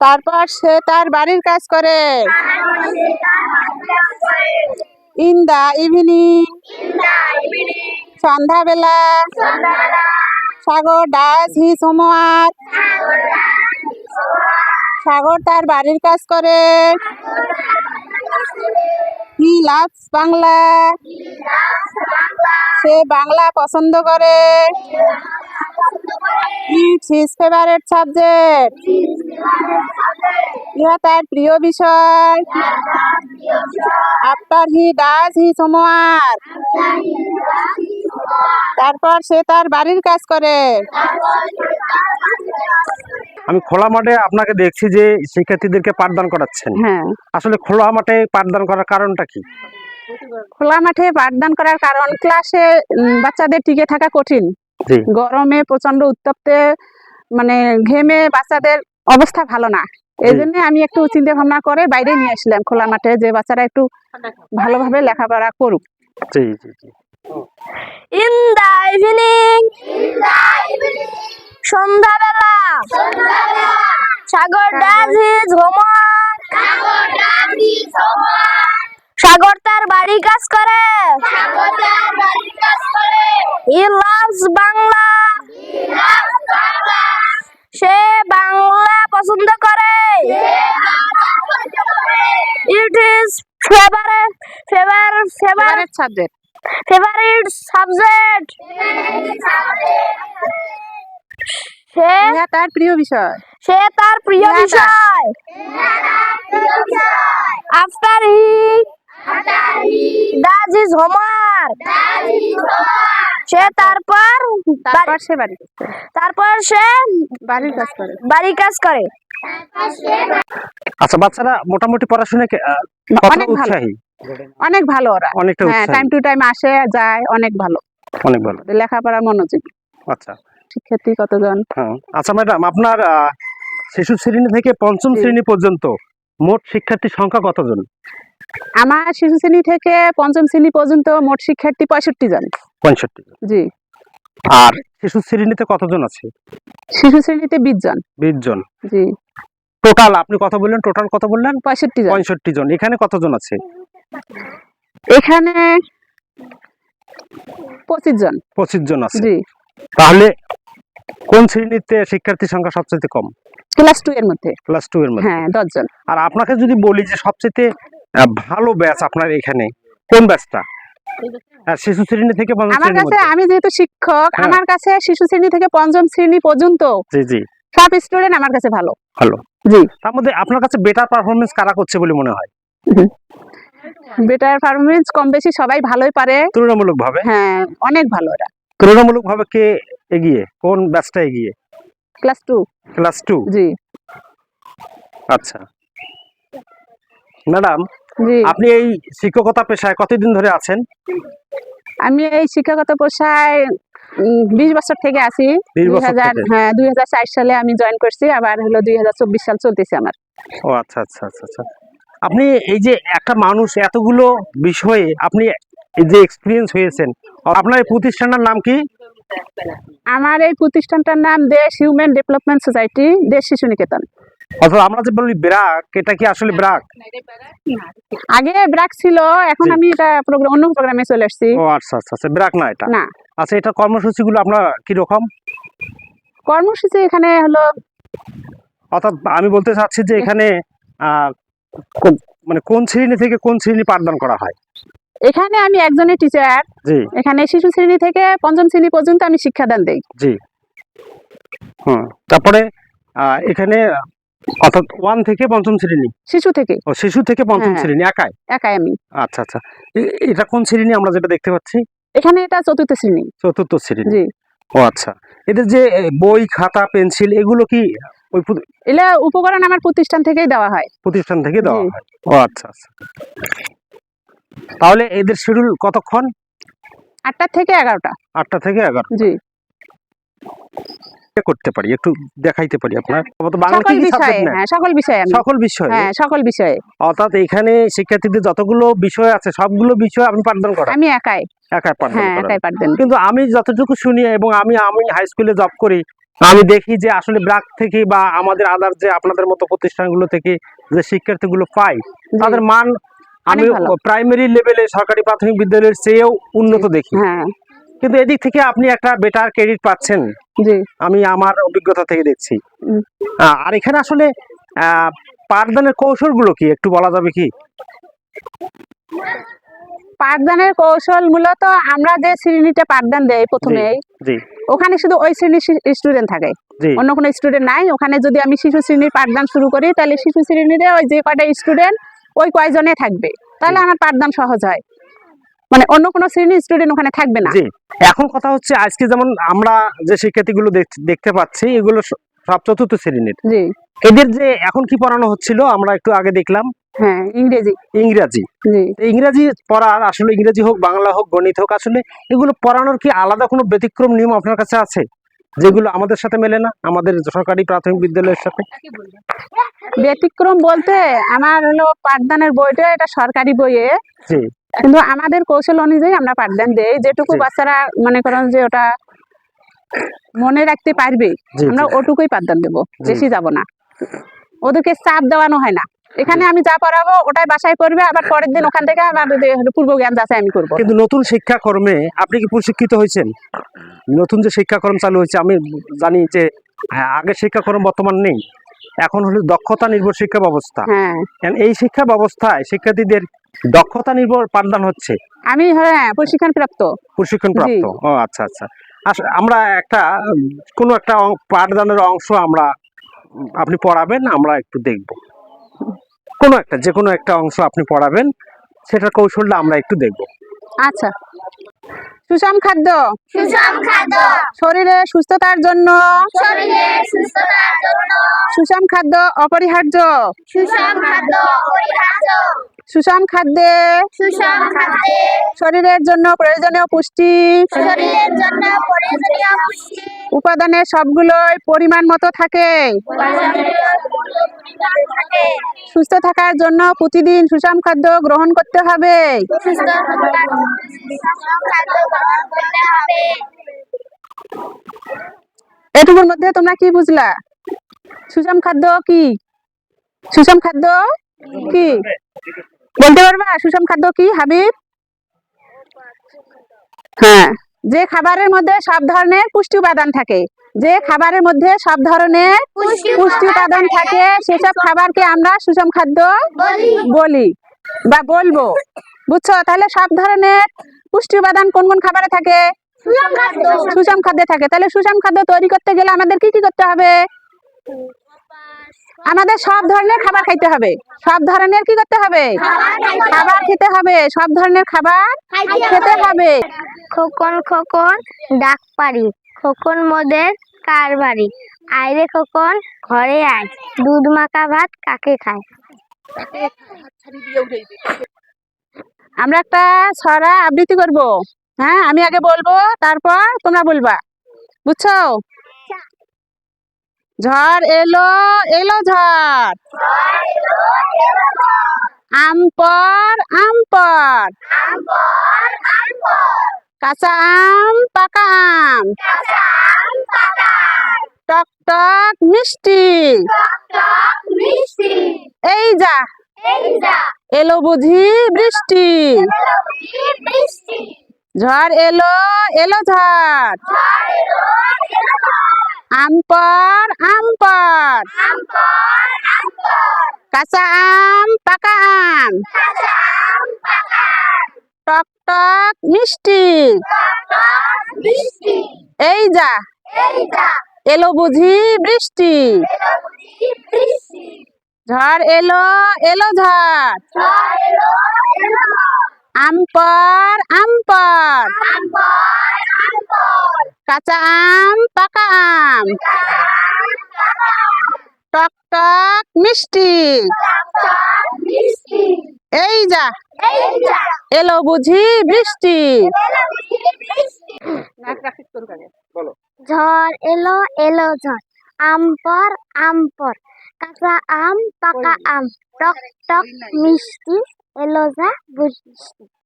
তারপর সে তার বাড়ির কাজ করে। In the evening. সন্ধ্যাবেলা। সাগর ডাস হি হোমওয়ার্ক সাগর তার বাড়ির কাজ করে। He loves Bangla. সে বাংলা পছন্দ করে। হিজ ফেভারিট সাবজেক্ট ইহা তার প্রিয় বিষয় after he does his homework তারপর সে তার বাড়ির কাজ করে আমি খোলা মাঠে আপনাকে দেখছি যে শিক্ষার্থীদেরকে পাঠদান করাচ্ছেন। হ্যাঁ। আসলে খোলা মাঠে পাঠদান করার কারণটা কি? খোলা মাঠে পাঠদান করার কারণ ক্লাসে বাচ্চাদের টিকে থাকা কঠিন। গরমে প্রচণ্ড উত্তপ্তে মানে ঘেমে বাচ্চাদের অবস্থা ভালো না। এই জন্য আমি একটু চিন্তা ভাবনা করে বাইরে নিয়ে আসলাম খোলা মাঠে যে বাচ্চারা একটু ভালোভাবে লেখাপড়া করুক। জি জি জি। ইন দা ইভিনিং সন্ধ্যাবেলা Sagar does his homework. Sagar তার বাড়ি কাজ করে। He loves Bangla. সে বাংলা পছন্দ করে। It is favourite favour favourite subject favourite subject সে তার প্রিয় বিষয়। সে তার প্রিয় বিষয়। আফটার হি ইজ হোমওয়ার্ক সে তারপর তারপর সে বাড়ি তারপর সে বাড়ির কাজ করে। বাড়ি কাজ করে। আচ্ছা বাচ্চারা মোটামুটি কতটা অনেক ভালো। উৎসাহী? অনেক ভালো ওরা। অনেকটা হ্যাঁ টাইম টু টাইম আসে যায় অনেক ভালো। অনেক ভালো। লেখাপড়া মনোযোগী। আচ্ছা। শিক্ষার্থী কতজন? হ্যাঁ। আচ্ছা ম্যাডাম আপনার শিশু শ্রেণি থেকে পঞ্চম শ্রেণি পর্যন্ত মোট শিক্ষার্থীর সংখ্যা কতজন? আমার শিশু শ্রেণি থেকে পঞ্চম শ্রেণি পর্যন্ত মোট শিক্ষার্থী পঁয়ষট্টি জন। পঁয়ষট্টি জি। আর শিশু শ্রেণীতে কতজন আছে? শিশু শ্রেণীতে বিশ জন। বিশ জন। জি। টোটাল আপনি কত বললেন টোটাল কত বললেন? পঁয়ষট্টি জন। পঁয়ষট্টি জন। এখানে কতজন আছে? এখানে পঁচিশ জন। পঁচিশ জন আছে। জি। তাহলে কোন শ্রেণীতে শিক্ষার্থীর সংখ্যা সবচেয়ে কম? ক্লাস টু এর মধ্যে। ক্লাস টু এর মধ্যে। হ্যাঁ দশ জন আর আপনাকে যদি বলি যে সবচেয়ে ভালো ব্যাচ আপনার এখানে কোন ব্যাচটা? শিশু শ্রেণি থেকে আমার কাছে আমি যেহেতু শিক্ষক। আমার কাছে শিশু শ্রেণি থেকে পঞ্চম শ্রেণি পর্যন্ত জি জি। সব স্টুডেন্ট আমার কাছে ভালো। ভালো। জি। তার মধ্যে আপনার কাছে বেটার পারফরমেন্স কারা করছে বলে মনে হয়? বেটার পারফরমেন্স কম বেশি সবাই ভালোই পারে। তুলনামূলক ভাবে হ্যাঁ অনেক ভালো তুলনামূলক ভাবে কে এগিয়ে? কোন ব্যাচটা এগিয়ে? ক্লাস টু ক্লাস টু জি। আচ্ছা। ম্যাডাম জি। আপনি এই শিক্ষকতা পেশায় কতদিন ধরে আছেন? আমি এই শিক্ষকতা পেশায় বিশ বছর থেকে আছি। 20 দুই হাজার হ্যাঁ দুই হাজার চার সালে আমি জয়েন করছি আবার হলো দুই হাজার চব্বিশ সাল চলতেছে আমার। ও আচ্ছা আচ্ছা আচ্ছা আচ্ছা। আপনি এই যে একটা মানুষ এতগুলো বিষয়ে আপনি এই যে এক্সপিরিয়েন্স হয়েছেন আপনার প্রতিষ্ঠানের নাম কি? আমার এই প্রতিষ্ঠানটার নাম দেশ হিউম্যান ডেভেলপমেন্ট সোসাইটি দেশ শিশু নিকেতন। অথবা আমরা যে বলি ব্রাক এটা কি আসলে ব্রাক? আগে ব্রাক ছিল এখন আমি এটা প্রোগ্রাম অন্য প্রোগ্রামে চলে আসছি। ও আচ্ছা আচ্ছা আচ্ছা ব্রাক না এটা? না। আচ্ছা এটা কর্মসূচিগুলো আপনার কি রকম কর্মসূচি এখানে হলো অর্থাৎ আমি বলতে চাচ্ছি যে এখানে আহ, মানে কোন শ্রেণি থেকে কোন শ্রেণি পাঠদান করা হয়? এখানে আমি একজনের টিচার এখানে শিশু শ্রেণি থেকে পঞ্চম শ্রেণি পর্যন্ত আমি শিক্ষাদান দেই। জি। হুম তারপরে এখানে অর্থাৎ ওয়ান থেকে পঞ্চম শ্রেণি? শিশু থেকে। ও শিশু থেকে পঞ্চম হ্যাঁ। শ্রেণি একাই? একাই আমি। আচ্ছা আচ্ছা। এটা কোন শ্রেণি আমরা যেটা দেখতে পাচ্ছি? এখানে এটা চতুর্থ শ্রেণি। চতুর্থ শ্রেণি। জি। ও আচ্ছা। এদের যে বই খাতা পেন্সিল এগুলো কি ওই এগুলা উপকরণ আমার প্রতিষ্ঠান থেকেই দেওয়া হয়। প্রতিষ্ঠান থেকে দেওয়া হয়। ও আচ্ছা আচ্ছা। তাহলে এদের শিডিউল কতক্ষণ? আটটা থেকে এগারোটা। আটটা থেকে এগারো জি। করতে পারি একটু দেখাইতে পারি আপনার? সকল কি কি বিষয়ে হ্যাঁ সকল বিষয়ে সকল বিষয়ে? হ্যাঁ সকল বিষয়ে। অর্থাৎ এখানে শিক্ষার্থীদের যতগুলো বিষয় আছে সবগুলো বিষয় আপনি পাঠদান করেন। আমি একাই। একাই পাঠদান হ্যাঁ একাই পাঠবেন কিন্তু আমি যতটুকু শুনি এবং আমি আমি হাই স্কুলে জব করি আমি দেখি যে আসলে ব্রাক থেকে বা আমাদের আদার যে আপনাদের মতো প্রতিষ্ঠানগুলো থেকে যে শিক্ষার্থীগুলো পাই তাদের মান আমি প্রাইমারি লেভেলে সরকারি প্রাথমিক বিদ্যালয়ের চেয়েও উন্নত দেখি। হ্যাঁ। কিন্তু এদিক থেকে আপনি একটা বেটার ক্রেডিট পাচ্ছেন। জি। আমি আমার অভিজ্ঞতা থেকে দেখছি। আর এখানে আসলে পাঠদানের কৌশলগুলো কি? একটু বলা যাবে কি? পাঠদানের কৌশল মূলত আমরা যে শ্রেণীতে পাঠদান দেই প্রথমেই জি। ওখানে শুধু ওই শ্রেণির স্টুডেন্ট থাকে। অন্য কোনো স্টুডেন্ট নাই। ওখানে যদি আমি শিশু শ্রেণির পাঠদান শুরু করি তাহলে শিশু শ্রেণীতে ওই যে কয়টা স্টুডেন্ট ওই কয়জনে থাকবে? তাহলে আমার পাঠদান সহজ হয়। মানে অন্য কোনো শ্রেণির স্টুডেন্ট ওখানে থাকবে না। এখন কথা হচ্ছে আজকে যেমন আমরা যে শিক্ষার্থীগুলো দেখ- দেখতে পাচ্ছি এগুলো সব চতুর্থ শ্রেণির। এদের যে এখন কি পড়ানো হচ্ছিল আমরা একটু আগে দেখলাম। হ্যাঁ ইংরেজি। ইংরাজি। ইংরাজি পড়ার আসলে ইংরেজি হোক বাংলা হোক গণিত হোক আসলে এগুলো পড়ানোর কি আলাদা কোনো ব্যতিক্রম নিয়ম আপনার কাছে আছে? যেগুলো আমাদের সাথে মেলে না আমাদের সরকারি প্রাথমিক বিদ্যালয়ের সাথে। ব্যতিক্রম বলতে আমার হলো পাঠদানের বইটা এটা সরকারি বইয়ে। কিন্তু আমাদের কৌশল অনুযায়ী আমরা পাঠদান দেই যেটুকু বাচ্চারা মনে করেন যে ওটা মনে রাখতে পারবে আমরা ওটুকুই পাঠদান দেবো বেশি যাব না। ওদেরকে চাপ দেওয়ানো হয় না। এখানে আমি যা পড়াবো ওটাই বাসায় করবে আবার পরের দিন ওখান থেকে হলো পূর্ব জ্ঞান যাচাই আমি করব। কিন্তু নতুন শিক্ষাকর্মে আপনি কি প্রশিক্ষিত হয়েছেন? নতুন যে শিক্ষাক্রম চালু হয়েছে আমি জানি যে হ্যাঁ, আগের শিক্ষাক্রম বর্তমান নেই। এখন হলো দক্ষতা নির্ভর শিক্ষা ব্যবস্থা। হ্যাঁ। এই শিক্ষা ব্যবস্থায় শিক্ষার্থীদের দক্ষতা নির্ভর পাঠদান হচ্ছে? আমি হ্যাঁ প্রশিক্ষণ প্রাপ্ত প্রশিক্ষণ প্রাপ্ত ও আচ্ছা আচ্ছা। আমরা একটা কোনো একটা পাঠদানের অংশ আমরা আপনি পড়াবেন আমরা একটু দেখব। কোনো একটা যে কোনো একটা অংশ আপনি পড়াবেন সেটার কৌশলটা আমরা একটু দেখব। আচ্ছা। সুষম খাদ্য। সুষম খাদ্য। শরীরে সুস্থতার জন্য। শরীরে সুস্থতার জন্য। সুষম খাদ্য অপরিহার্য। সুষম খাদ্য অপরিহার্য। সুষম খাদ্যে সুষম খাদ্যে শরীরের জন্য প্রয়োজনীয় পুষ্টি শরীরের জন্য প্রয়োজনীয় পুষ্টি উপাদানের সবগুলোই পরিমাণ মতো থাকে। সুস্থ থাকার জন্য প্রতিদিন সুষম খাদ্য গ্রহণ করতে হবে। এটুকুর মধ্যে তোমরা কি বুঝলা? সুষম খাদ্য কি? সুষম খাদ্য কি? বলতে পারবা সুষম খাদ্য কি হাবিব? হ্যাঁ। যে খাবারের মধ্যে সব ধরনের পুষ্টি উপাদান থাকে যে খাবারের মধ্যে সব ধরনের পুষ্টি উপাদান থাকে সেসব খাবারকে আমরা সুষম খাদ্য বলি। বা বলব। বুঝছ? তাহলে সব ধরনের পুষ্টি উপাদান কোন কোন খাবারে থাকে? সুষম খাদ্যে থাকে। তাহলে সুষম খাদ্য তৈরি করতে গেলে আমাদের কি কি করতে হবে? আমাদের সব ধরনের খাবার খাইতে হবে। সব ধরনের কি করতে হবে? খাবার খেতে হবে। সব ধরনের খাবার খেতে হবে। খোকন খোকন ডাক পারি খোকন মোদের কার বাড়ি আইরে খোকন ঘরে আয়। দুধ মাখা ভাত কাকে খায়? আমরা একটা ছড়া আবৃত্তি করব। হ্যাঁ আমি আগে বলব তারপর তোমরা বলবা। বুঝছ? ঝড় এলো এলো ঝড়। আম পর আম পর। কাঁচা আম, পাকা আম। টক টক মিষ্টি। এই যা। এলো বুঝি বৃষ্টি। ঝড় এলো এলো ঝড়। আম পর আম পর কাঁচা আম, পাকা আম। টক টক, মিষ্টি। এই যা। এলো বুঝি বৃষ্টি। ঝড় এলো এলো ঝড়। আম পর আম পর কাঁচা আম পাকা আম টক টক মিষ্টি। এই যা। এলো বুঝি বৃষ্টি। ঝড় এলো এলো ঝড়। আম পর আম পর। কাঁচা আম পাকা আম টক টক মিষ্টি এলো যা বৃষ্টি।